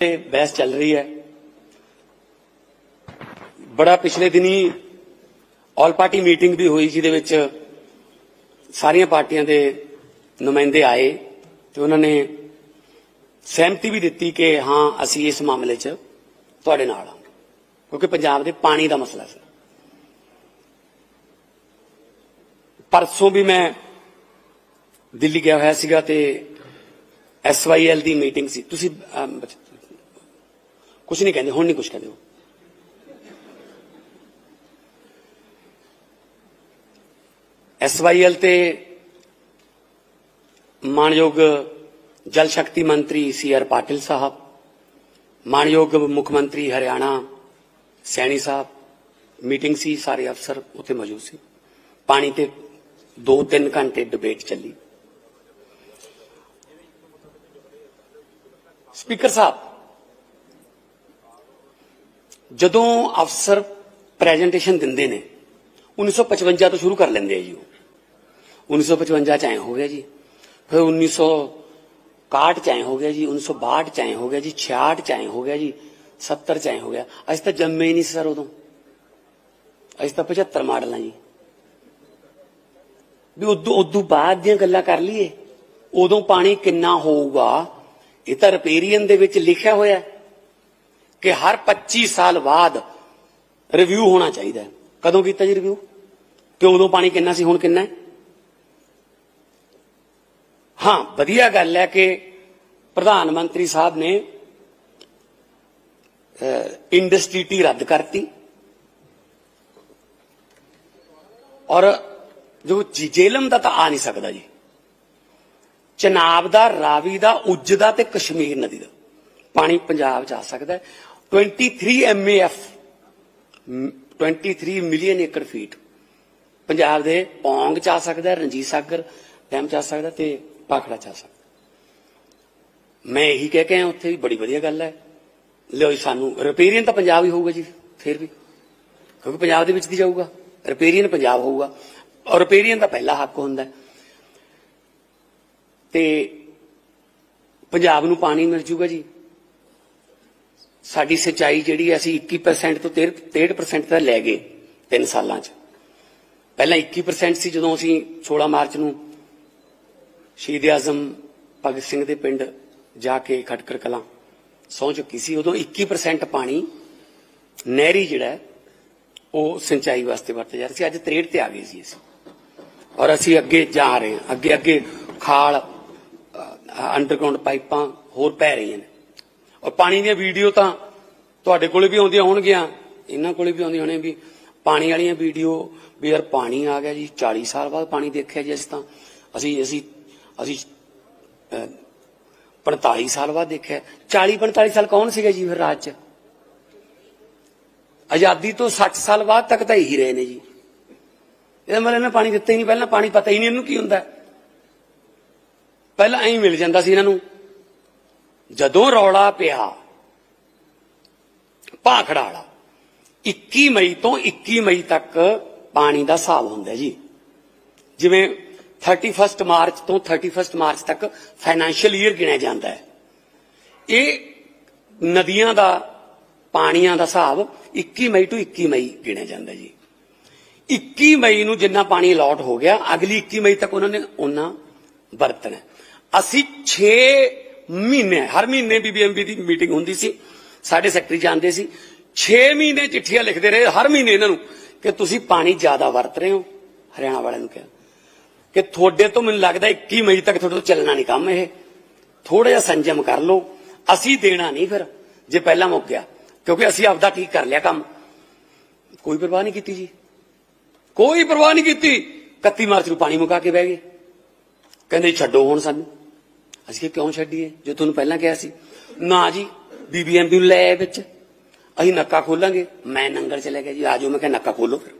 ਤੇ ਬਹਿਸ ਚੱਲ ਰਹੀ ਹੈ। ਬੜਾ ਪਿਛਲੇ ਦਿਨੀ ਆਲ ਪਾਰਟੀ ਮੀਟਿੰਗ ਵੀ ਹੋਈ ਜਿਹਦੇ ਵਿੱਚ। ਸਾਰੀਆਂ ਪਾਰਟੀਆਂ ਦੇ ਨੁਮਾਇੰਦੇ ਆਏ ਤੇ ਉਹਨਾਂ ਨੇ ਸਹਿਮਤੀ ਵੀ ਦਿੱਤੀ ਕਿ ਹਾਂ, ਅਸੀਂ ਇਸ ਮਾਮਲੇ 'ਚ ਤੁਹਾਡੇ ਨਾਲ ਹਾਂ। ਕਿਉਂਕਿ ਪੰਜਾਬ ਦੇ ਪਾਣੀ ਦਾ ਮਸਲਾ ਸੀ। ਪਰਸੋਂ ਵੀ ਮੈਂ ਦਿੱਲੀ ਗਿਆ ਹੋਇਆ ਸੀਗਾ ਤੇ ਐਸਵਾਈਐਲ ਦੀ ਮੀਟਿੰਗ ਸੀ। ਤੁਸੀਂ ਕੁਝ ਨਹੀਂ ਕਹਿੰਦੇ, ਹੁਣ ਨਹੀਂ ਕੁਝ ਕਹਿੰਦੇ ਹੋ ਐਸਵਾਈਐਲ ਤੇ ਮਾਨਯੋਗ ਜਲ ਸ਼ਕਤੀ ਮੰਤਰੀ ਸੀ ਆਰ ਪਾਟਿਲ ਸਾਹਿਬ, ਮਾਨਯੋਗ ਮੁੱਖ ਮੰਤਰੀ ਹਰਿਆਣਾ ਸੈਣੀ ਸਾਹਿਬ, ਮੀਟਿੰਗ ਸੀ, ਸਾਰੇ ਅਫਸਰ ਉੱਥੇ ਮੌਜੂਦ ਸੀ। ਪਾਣੀ ਤੇ 2-3 ਘੰਟੇ ਡਿਬੇਟ ਚੱਲੀ। ਸਪੀਕਰ ਸਾਹਿਬ ਜਦੋਂ ਅਫਸਰ ਪ੍ਰੈਜੈਂਟੇਸ਼ਨ ਦਿੰਦੇ ਨੇ 1955 ਤੋਂ ਸ਼ੁਰੂ ਕਰ ਲੈਂਦੇ ਆ ਜੀ ਉਹ। 1955 ਚ ਐ ਹੋ ਗਿਆ ਜੀ। ਫਿਰ 1961 ਚ ਐ ਹੋ ਗਿਆ ਜੀ 1962 ਚ ਐ ਹੋ ਗਿਆ ਜੀ 66 ਚ ਐ ਹੋ ਗਿਆ ਜੀ 70 ਚ ਐ ਹੋ ਗਿਆ। ਅਸੀਂ ਤਾਂ ਜੰਮੇ ਹੀ ਨਹੀਂ ਸਰ ਉਦੋਂ। ਅਸੀਂ ਤਾਂ 75 ਮਾਡਲ ਆ ਜੀ। ਵੀ ਉਦੋਂ ਉਦੋਂ ਬਾਅਦ ਦੀਆਂ ਗੱਲਾਂ ਕਰ ਲਈਏ। ਉਦੋਂ ਪਾਣੀ ਕਿੰਨਾ ਹੋਊਗਾ, ਇਹ ਤਾਂ ਰਿਪੇਰੀਅਨ ਦੇ ਵਿੱਚ ਲਿਖਿਆ ਹੋਇਆ। ਕਿ ਹਰ 25 ਸਾਲ ਬਾਅਦ ਰਿਵਿਊ ਹੋਣਾ ਚਾਹੀਦਾ ਹੈ। ਕਦੋਂ ਕੀਤਾ ਜੀ ਰਿਵਿਊ ਕਿ ਉਦੋਂ ਪਾਣੀ ਕਿੰਨਾ ਸੀ, ਹੁਣ ਕਿੰਨਾ ਹੈ? ਹਾਂ, ਵਧੀਆ ਗੱਲ ਹੈ ਕਿ ਪ੍ਰਧਾਨ ਮੰਤਰੀ ਸਾਹਿਬ ਨੇ ਇੰਡਸਟਰੀ ਟੀ ਰੱਦ ਕਰਤੀ। ਔਰ ਜੋ ਜੇਲਮ ਦਾ ਤਾਂ ਆ ਨਹੀਂ ਸਕਦਾ ਜੀ। ਚਨਾਬ ਦਾ, ਰਾਵੀ ਦਾ, ਉੱਜ ਦਾ ਤੇ ਕਸ਼ਮੀਰ ਨਦੀ ਦਾ। ਪਾਣੀ ਪੰਜਾਬ ਚ ਆ ਸਕਦਾ 23 ਐਮਏਐਫ 23 ਮਿਲੀਅਨ ਏਕੜ ਫੀਟ ਪੰਜਾਬ ਦੇ ਪੌਂਗ ਚ ਆ ਸਕਦਾ, ਰਣਜੀਤ ਸਾਗਰ ਡੈਮ ਚ ਆ ਸਕਦਾ ਤੇ ਪਾਖੜਾ ਚ ਆ ਸਕਦਾ। ਮੈਂ ਇਹੀ ਕਹਿ ਕੇ ਆਇਆ, ਉੱਥੇ ਵੀ ਬੜੀ ਵਧੀਆ ਗੱਲ ਹੈ। ਲਿਓ ਸਾਨੂੰ ਰਿਪੇਰੀਅਨ ਤਾਂ ਪੰਜਾਬ ਹੀ ਹੋਊਗਾ ਜੀ, ਫਿਰ ਵੀ। ਕਿਉਂਕਿ ਪੰਜਾਬ ਦੇ ਵਿੱਚ ਦੀ ਜਾਊਗਾ? ਰਿਪੇਰੀਅਨ ਪੰਜਾਬ ਹੋਊਗਾ। ਔਰ ਰਿਪੇਰੀਅਨ ਦਾ ਪਹਿਲਾ ਹੱਕ ਹੁੰਦਾ ਹੈ। ਤੇ ਪੰਜਾਬ ਨੂੰ ਪਾਣੀ ਮਿਲ ਜੂਗਾ ਜੀ। ਸਾਡੀ ਸਿੰਚਾਈ ਜਿਹੜੀ ਹੈ, ਅਸੀਂ 21% ਤੋਂ 63% ਤੱਕ ਲੈ ਗਏ 3 ਸਾਲਾਂ 'ਚ। ਪਹਿਲਾਂ 21% ਸੀ ਜਦੋਂ ਅਸੀਂ 16 ਮਾਰਚ ਨੂੰ ਸ਼ਹੀਦ ਆਜ਼ਮ ਭਗਤ ਸਿੰਘ ਦੇ ਪਿੰਡ ਜਾ ਕੇ ਖਟਕੜ ਕਲਾਂ ਸੌਂ ਚੁੱਕੀ ਸੀ, ਉਦੋਂ 21% ਪਾਣੀ ਨਹਿਰੀ ਜਿਹੜਾ ਉਹ ਸਿੰਚਾਈ ਵਾਸਤੇ ਵਰਤਿਆ ਜਾ ਰਿਹਾ ਸੀ। ਅੱਜ 63 ਤੇ ਆ ਗਏ ਸੀ ਅਸੀਂ। ਔਰ ਅਸੀਂ ਅੱਗੇ ਜਾ ਰਹੇ ਹਾਂ। ਅੱਗੇ ਅੱਗੇ ਖਾਲ ਅੰਡਰਗਰਾਉਂਡ ਪਾਈਪਾਂ ਹੋਰ ਪੈ ਰਹੀਆਂ ਨੇ। ਔਰ ਪਾਣੀ ਦੀਆਂ ਵੀਡੀਓ ਤਾਂ ਤੁਹਾਡੇ ਕੋਲੇ ਵੀ ਆਉਂਦੀਆਂ ਹੋਣਗੀਆਂ ਇਹਨਾਂ ਕੋਲੇ ਵੀ ਆਉਂਦੀਆਂ ਹੋਣੇ ਵੀ ਪਾਣੀ ਵਾਲੀਆਂ ਵੀਡੀਓ ਵੀ ਯਾਰ ਪਾਣੀ ਆ ਗਿਆ ਜੀ 40 ਸਾਲ ਬਾਅਦ ਪਾਣੀ ਦੇਖਿਆ ਜੀ ਅਸੀਂ ਤਾਂ। ਅਸੀਂ ਅਸੀਂ ਅਸੀਂ ਅਹ, 45 ਸਾਲ ਬਾਅਦ ਦੇਖਿਆ। 40 45 ਸਾਲ ਕੌਣ ਸੀਗਾ ਜੀ ਫਿਰ ਰਾਜ 'ਚ? ਆਜ਼ਾਦੀ ਤੋਂ 60 ਸਾਲ ਬਾਅਦ ਤੱਕ ਤਾਂ ਇਹੀ ਰਹੇ ਨੇ ਜੀ। ਇਹਦਾ ਮਤਲਬ ਇਹਨਾਂ ਪਾਣੀ ਦਿੱਤਾ ਹੀ ਨਹੀਂ ਪਹਿਲਾਂ ਪਾਣੀ ਪਤਾ ਹੀ ਨਹੀਂ ਇਹਨੂੰ ਕੀ ਹੁੰਦਾ। ਪਹਿਲਾਂ ਐਂ ਮਿਲ ਜਾਂਦਾ ਸੀ ਇਹਨਾਂ ਨੂੰ। ਜਦੋਂ ਰੌਲਾ ਪਿਆ, ਭਾਖੜਾ ਵਾਲਾ 21 ਮਈ ਤੋਂ 21 ਮਈ ਤੱਕ ਪਾਣੀ ਦਾ ਹਿਸਾਬ ਹੁੰਦਾ ਜੀ। ਜਿਵੇਂ 31 ਮਾਰਚ ਤੋਂ 31 ਮਾਰਚ ਤੱਕ ਫਾਈਨੈਂਸ਼ੀਅਲ ਈਅਰ ਗਿਣਿਆ ਜਾਂਦਾ ਹੈ। ਇਹ ਨਦੀਆਂ ਦਾ, ਪਾਣੀਆਂ ਦਾ ਹਿਸਾਬ 21 ਮਈ ਤੋਂ 21 ਮਈ ਗਿਣਿਆ ਜਾਂਦਾ ਜੀ। 21 ਮਈ ਨੂੰ ਜਿੰਨਾ ਪਾਣੀ ਅਲਾਟ ਹੋ ਗਿਆ, ਅਗਲੀ 21 ਮਈ ਤੱਕ ਉਹਨਾਂ ਨੇ ਉਹਨਾਂ ਵਰਤਣਾ ਅਸੀਂ 6 ਮਹੀਨੇ, ਹਰ ਮਹੀਨੇ ਬੀਬੀਐਮਬੀ ਦੀ ਮੀਟਿੰਗ ਹੁੰਦੀ ਸੀ, ਸਾਡੇ ਸੈਕਟਰੀ ਜਾਂਦੇ ਸੀ। 6 ਮਹੀਨੇ ਚਿੱਠੀਆਂ ਲਿਖਦੇ ਰਹੇ, ਹਰ ਮਹੀਨੇ ਇਹਨਾਂ ਨੂੰ ਕਿ ਤੁਸੀਂ ਪਾਣੀ ਜ਼ਿਆਦਾ ਵਰਤ ਰਹੇ ਹੋ, ਹਰਿਆਣਾ ਵਾਲਿਆਂ ਨੂੰ ਕਿਹਾ। ਕਿ ਤੁਹਾਡੇ ਤੋਂ ਮੈਨੂੰ ਲੱਗਦਾ 21 ਮਈ ਤੱਕ ਤੁਹਾਡੇ ਤੋਂ ਚੱਲਣਾ ਨਹੀਂ ਕੰਮ ਇਹ। ਥੋੜਾ ਜਿਹਾ ਸੰਜਮ ਕਰ ਲਓ, ਅਸੀਂ ਦੇਣਾ ਨਹੀਂ ਫਿਰ, ਜੇ ਪਹਿਲਾਂ ਮੁੱਕ ਗਿਆ, ਕਿਉਂਕਿ ਅਸੀਂ ਆਪਦਾ ਠੀਕ ਕਰ ਲਿਆ ਕੰਮ। ਕੋਈ ਪਰਵਾਹ ਨਹੀਂ ਕੀਤੀ ਜੀ। ਕੋਈ ਪਰਵਾਹ ਨਹੀਂ ਕੀਤੀ 31 ਮਾਰਚ ਨੂੰ ਪਾਣੀ ਮੁਕਾ ਕੇ ਬਹਿ ਗਏ। ਕਹਿੰਦੇ ਛੱਡੋ ਹੁਣ ਸਾਨੂੰ। ਅਸੀਂ ਕਿਹਾ, ਕਿਉਂ ਛੱਡੀਏ? ਜੇ ਤੁਹਾਨੂੰ ਪਹਿਲਾਂ ਕਿਹਾ ਸੀ। ਨਾ ਜੀ ਬੀਬੀਐਮਬੀ ਨੂੰ ਲੈ ਆਏ ਵਿੱਚ। ਅਸੀਂ ਨੱਕਾ ਖੋਲਾਂਗੇ। ਮੈਂ ਨੰਗਲ ਚਲੇ ਗਿਆ ਜੀ। ਆਜੋ ਮੈਂ ਕਿਹਾ, ਨੱਕਾ ਖੋਲੋ ਫਿਰ।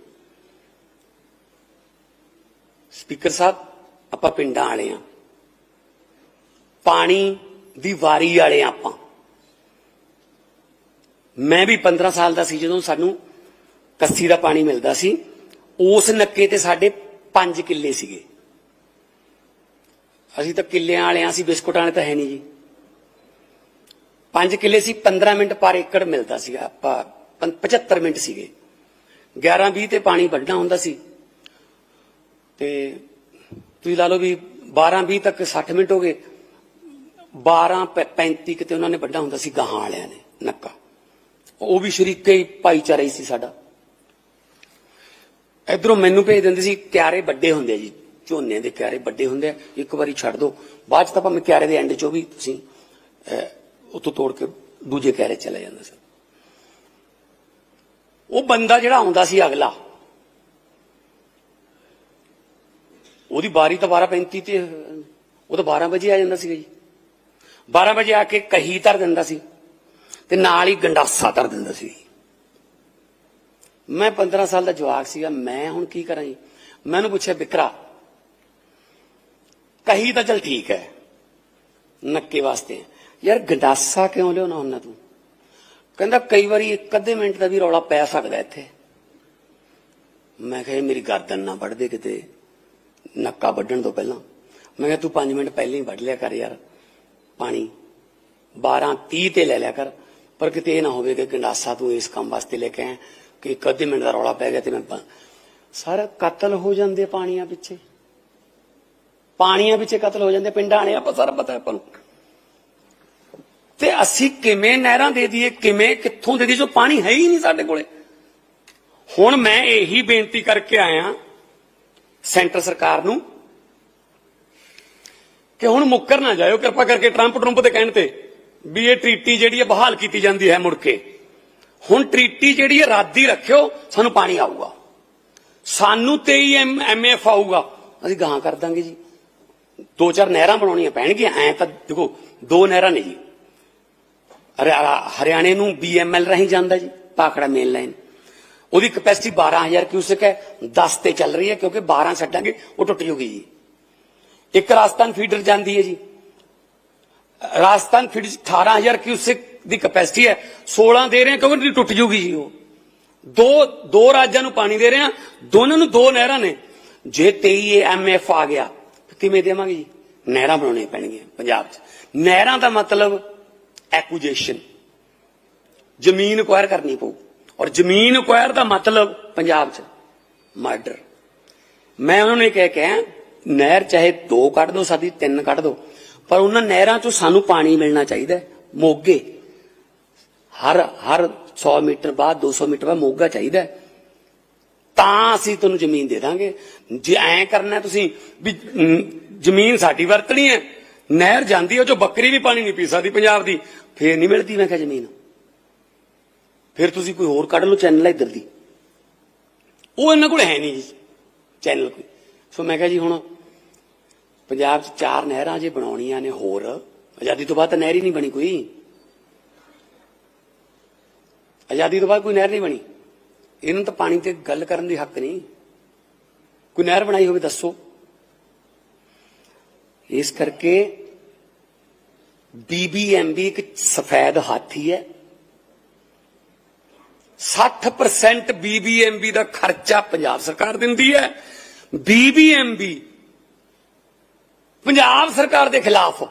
ਸਪੀਕਰ ਸਾਹਿਬ, ਆਪਾਂ ਪਿੰਡਾਂ ਵਾਲੇ ਆ। ਪਾਣੀ ਦੀ ਵਾਰੀ ਵਾਲੇ ਆਂ ਆਪਾਂ। ਮੈਂ ਵੀ 15 ਸਾਲ ਦਾ ਸੀ ਜਦੋਂ ਸਾਨੂੰ ਕੱਸੀ ਦਾ ਪਾਣੀ ਮਿਲਦਾ ਸੀ। ਉਸ ਨੱਕੇ ਤੇ ਸਾਡੇ 5 ਕਿੱਲੇ ਸੀਗੇ। ਅਸੀਂ ਤਾਂ ਕਿੱਲਿਆਂ ਵਾਲੇ ਆਂ ਅਸੀਂ ਬਿਸਕੁਟਾਂ ਵਾਲੇ ਤਾਂ ਹੈ ਨਹੀਂ ਜੀ। 5 ਕਿੱਲੇ ਸੀ 15 ਮਿੰਟ ਪਰ ਏਕੜ ਮਿਲਦਾ ਸੀਗਾ, ਆਪਾਂ ਪੰ- 75 ਮਿੰਟ ਸੀਗੇ। 11 20 ਤੇ ਪਾਣੀ ਵੱਢਣਾ ਹੁੰਦਾ ਸੀ। ਤੇ ਤੁਸੀਂ ਲਾ ਲਓ ਵੀ 12 20 ਤੱਕ 60 ਮਿੰਟ ਹੋ ਗਏ। 12 ਪ- 35 ਕਿਤੇ ਉਹਨਾਂ ਨੇ ਵੱਢਾ ਹੁੰਦਾ ਸੀ ਗਾਹਾਂ ਵਾਲਿਆਂ ਨੇ, ਨੱਕਾ। ਉਹ ਵੀ ਸ਼ਰੀਕੇ ਹੀ ਭਾਈਚਾਰਾ ਹੀ ਸੀ ਸਾਡਾ। ਇਧਰੋਂ ਮੈਨੂੰ ਭੇਜ ਦਿੰਦੇ ਸੀ, ਕਿਆਰੇ ਵੱਡੇ ਹੁੰਦੇ ਜੀ। ਝੋਨੇ ਦੇ ਕਿਆਰੇ ਵੱਡੇ ਹੁੰਦੇ ਆ ਇੱਕ ਵਾਰੀ ਛੱਡ ਦਿਓ ਬਾਅਦ ਚ ਤਾਂ ਭਾਵੇਂ ਕਿਆਰੇ ਦੇ ਐਂਡ ਚੋਂ ਵੀ ਤੁਸੀਂ ਅਹ, ਉੱਥੋਂ ਤੋੜ ਕੇ ਦੂਜੇ ਕਿਆਰੇ ਚਲੇ ਜਾਂਦਾ ਸੀ। ਉਹ ਬੰਦਾ ਜਿਹੜਾ ਆਉਂਦਾ ਸੀ ਅਗਲਾ ਉਹਦੀ ਬਾਰੀ ਤਾਂ 12:35 ਤੇ ਉਹ ਤਾਂ 12 ਵਜੇ ਆ ਜਾਂਦਾ ਸੀਗਾ ਜੀ। 12 ਵਜੇ ਆ ਕੇ ਕਹੀ ਧਰ ਦਿੰਦਾ ਸੀ ਤੇ ਨਾਲ ਹੀ ਗੰਡਾਸਾ ਧਰ ਦਿੰਦਾ ਸੀ। ਮੈਂ 15 ਸਾਲ ਦਾ ਜਵਾਕ ਸੀਗਾ ਮੈਂ ਹੁਣ ਕੀ ਕਰਾਂ ਜੀ? ਮੈਨੂੰ ਪੁੱਛਿਆ ਬਿਕਰਾ ਕਹੀ ਤਾਂ ਚਲ ਠੀਕ ਹੈ। ਨੱਕੇ ਵਾਸਤੇ। ਯਾਰ ਗੰਡਾਸਾ ਕਿਉਂ ਲਿਆਉਣਾ ਹੁੰਦਾ ਤੂੰ? ਕਹਿੰਦਾ ਕਈ ਵਾਰੀ ਇੱਕ ਅੱਧੇ ਮਿੰਟ ਦਾ ਵੀ ਰੌਲਾ ਪੈ ਸਕਦਾ ਇੱਥੇ। ਮੈਂ ਕਿਹਾ ਮੇਰੀ ਗਰਦਨ ਨਾ ਵੱਢ ਦੇ ਕਿਤੇ। ਨੱਕਾ ਵੱਢਣ ਤੋਂ ਪਹਿਲਾਂ। ਮੈਂ ਕਿਹਾ ਤੂੰ 5 ਮਿੰਟ ਪਹਿਲਾਂ ਹੀ ਵੱਢ ਲਿਆ ਕਰ ਯਾਰ ਪਾਣੀ। 12 30 ਤੇ ਲੈ ਲਿਆ ਕਰ। ਪਰ ਕਿਤੇ ਇਹ ਨਾ ਹੋਵੇ ਕਿ ਗੰਡਾਸਾ ਤੂੰ ਇਸ ਕੰਮ ਵਾਸਤੇ ਲੈ ਕੇ ਆਇਆ ਕਿ ਇੱਕ ਅੱਧੇ ਮਿੰਟ ਦਾ ਰੌਲਾ ਪੈ ਗਿਆ ਤੇ ਮੈਂ ਪ- ਸਾਰਾ ਕਤਲ ਹੋ ਜਾਂਦੇ ਪਾਣੀਆਂ ਪਿੱਛੇ। ਪਾਣੀਆਂ ਵਿੱਚ ਕਤਲ ਹੋ ਜਾਂਦੇ, ਪਿੰਡਾਂ ਨੇ ਆਪਾਂ ਸਾਰਾ ਪਤਾ ਆਪਾਂ ਨੂੰ। ਤੇ ਅਸੀਂ ਕਿਵੇਂ ਨਹਿਰਾਂ ਦੇ ਦਈਏ, ਕਿਵੇਂ, ਕਿੱਥੋਂ ਦੇ ਦਈਏ, ਜੋ ਪਾਣੀ ਹੈ ਹੀ ਨਹੀਂ ਸਾਡੇ ਕੋਲੇ। ਹੁਣ ਮੈਂ ਇਹੀ ਬੇਨਤੀ ਕਰਕੇ ਆਇਆ ਸੈਂਟਰ ਸਰਕਾਰ ਨੂੰ ਕਿ ਹੁਣ ਮੁੱਕਰ ਨਾ ਜਾਇਓ, ਕਿਰਪਾ ਕਰਕੇ ਟਰੰਪ ਟਰੰਪ ਦੇ ਕਹਿਣ ਤੇ ਵੀ ਇਹ ਟ੍ਰੀਟੀ ਜਿਹੜੀ ਹੈ ਬਹਾਲ ਕੀਤੀ ਜਾਂਦੀ ਹੈ ਮੁੜ ਕੇ। ਹੁਣ ਟ੍ਰੀਟੀ ਜਿਹੜੀ ਹੈ ਰੱਦੀ ਰੱਖਿਓ, ਸਾਨੂੰ ਪਾਣੀ ਆਊਗਾ। ਸਾਨੂੰ 23 ਐਮਐਫ ਆਊਗਾ। ਅਸੀਂ ਗਾਂ ਕਰ ਦਾਂਗੇ ਜੀ। ਦੋ ਚਾਰ ਨਹਿਰਾਂ ਬਣਾਉਣੀਆਂ ਪੈਣਗੀਆਂ, ਐ ਤਾਂ ਦੇਖੋ, ਦੋ ਨਹਿਰਾਂ ਨੇ ਜੀ। ਹਰਿਆਣੇ ਨੂੰ ਬੀਐਮਐਲ ਰਾਹੀਂ ਜਾਂਦਾ ਜੀ, ਪਾਖੜਾ ਮੇਨ ਲਾਈਨ ਉਹਦੀ ਕਪੈਸਿਟੀ 12000 ਕਿਊਸਕ ਹੈ 10 ਤੇ ਚੱਲ ਰਹੀ ਹੈ, ਕਿਉਂਕਿ 12 ਛੱਡਾਂਗੇ, ਉਹ ਟੁੱਟ ਜੂਗੀ ਜੀ। ਇੱਕ ਰਾਜਸਥਾਨ ਫੀਡਰ ਜਾਂਦੀ ਹੈ ਜੀ। ਰਾਜਸਥਾਨ ਫੀਡਰ 18000 ਕਿਊਸਕ ਦੀ ਕਪੈਸਿਟੀ ਹੈ 16 ਦੇ ਰਹੇ ਕਿਉਂਕਿ ਟੁੱਟ ਜੂਗੀ ਜੀ ਉਹ। ਦੋ ਦੋ ਰਾਜਾਂ ਨੂੰ ਪਾਣੀ ਦੇ ਰਹੇ ਹਾਂ, ਦੋਨਾਂ ਨੂੰ ਦੋ ਨਹਿਰਾਂ ਨੇ। ਜੇ 23 ਐਮਐਫ ਆ ਗਿਆ ਕਿਵੇਂ ਦੇਵਾਂਗੇ ਜੀ? ਨਹਿਰਾਂ ਬਣਾਉਣੀਆਂ ਪੈਣਗੀਆਂ ਪੰਜਾਬ 'ਚ। ਨਹਿਰਾਂ ਦਾ ਮਤਲਬ ਐਕੁਜੀਸ਼ਨ ਜ਼ਮੀਨ ਅਕਵਾਇਰ ਕਰਨੀ ਪਊ। ਔਰ ਜ਼ਮੀਨ ਅਕਵਾਇਰ ਦਾ ਮਤਲਬ ਪੰਜਾਬ 'ਚ ਮਰਡਰ ਮੈਂ ਉਹਨਾਂ ਨੂੰ ਇਹ ਕਹਿ ਕੇ ਨਹਿਰ ਚਾਹੇ ਦੋ ਕੱਢ ਦੋ ਸਾਡੀ, ਤਿੰਨ ਕੱਢ ਦੋ, ਪਰ ਉਹਨਾਂ ਨਹਿਰਾਂ 'ਚੋਂ ਸਾਨੂੰ ਪਾਣੀ ਮਿਲਣਾ ਚਾਹੀਦਾ ਮੋਗੇ। ਹਰ ਹਰ 100 ਮੀਟਰ ਬਾਅਦ 200 ਮੀਟਰ ਬਾਅਦ ਮੋਗਾ ਚਾਹੀਦਾ ਤਾਂ ਅਸੀਂ ਤੁਹਾਨੂੰ ਜ਼ਮੀਨ ਦੇ ਦਾਂਗੇ। ਜੇ ਐਂ ਕਰਨਾ ਤੁਸੀਂ ਵੀ ਜ਼ਮੀਨ ਸਾਡੀ ਵਰਤਣੀ ਹੈ, ਨਹਿਰ ਜਾਂਦੀ ਹੈ, ਉਹ ਚੋਂ ਬੱਕਰੀ ਵੀ ਪਾਣੀ ਨਹੀਂ ਪੀ ਸਕਦੀ ਪੰਜਾਬ ਦੀ, ਫੇਰ ਨਹੀਂ ਮਿਲਦੀ। ਮੈਂ ਕਿਹਾ ਜ਼ਮੀਨ। ਫਿਰ ਤੁਸੀਂ ਕੋਈ ਹੋਰ ਕੱਢ ਲਓ ਚੈਨਲ ਇੱਧਰ ਦੀ। ਉਹ ਇਹਨਾਂ ਕੋਲ ਹੈ ਨਹੀਂ ਜੀ, ਚੈਨਲ ਕੋਈ। ਸੋ ਮੈਂ ਕਿਹਾ ਜੀ ਹੁਣ ਪੰਜਾਬ 'ਚ ਚਾਰ ਨਹਿਰਾਂ ਜੇ ਬਣਾਉਣੀਆਂ ਨੇ ਹੋਰ, ਆਜ਼ਾਦੀ ਤੋਂ ਬਾਅਦ ਤਾਂ ਨਹਿਰ ਹੀ ਨਹੀਂ ਬਣੀ ਕੋਈ। ਆਜ਼ਾਦੀ ਤੋਂ ਬਾਅਦ ਕੋਈ ਨਹਿਰ ਨਹੀਂ ਬਣੀ। ਇਹਨੂੰ ਤਾਂ ਪਾਣੀ ਤੇ ਗੱਲ ਕਰਨ ਦੀ ਹੱਕ ਨਹੀਂ। ਕੋਈ ਨਹਿਰ ਬਣਾਈ ਹੋਵੇ ਦੱਸੋ। ਇਸ ਕਰਕੇ ਬੀਬੀਐਮਬੀ ਇੱਕ ਸਫੈਦ ਹਾਥੀ ਹੈ। 60% ਬੀਬੀਐਮਬੀ ਦਾ ਖਰਚਾ ਪੰਜਾਬ ਸਰਕਾਰ ਦਿੰਦੀ ਹੈ। ਬੀਬੀਐਮਬੀ ਪੰਜਾਬ ਸਰਕਾਰ ਦੇ ਖਿਲਾਫ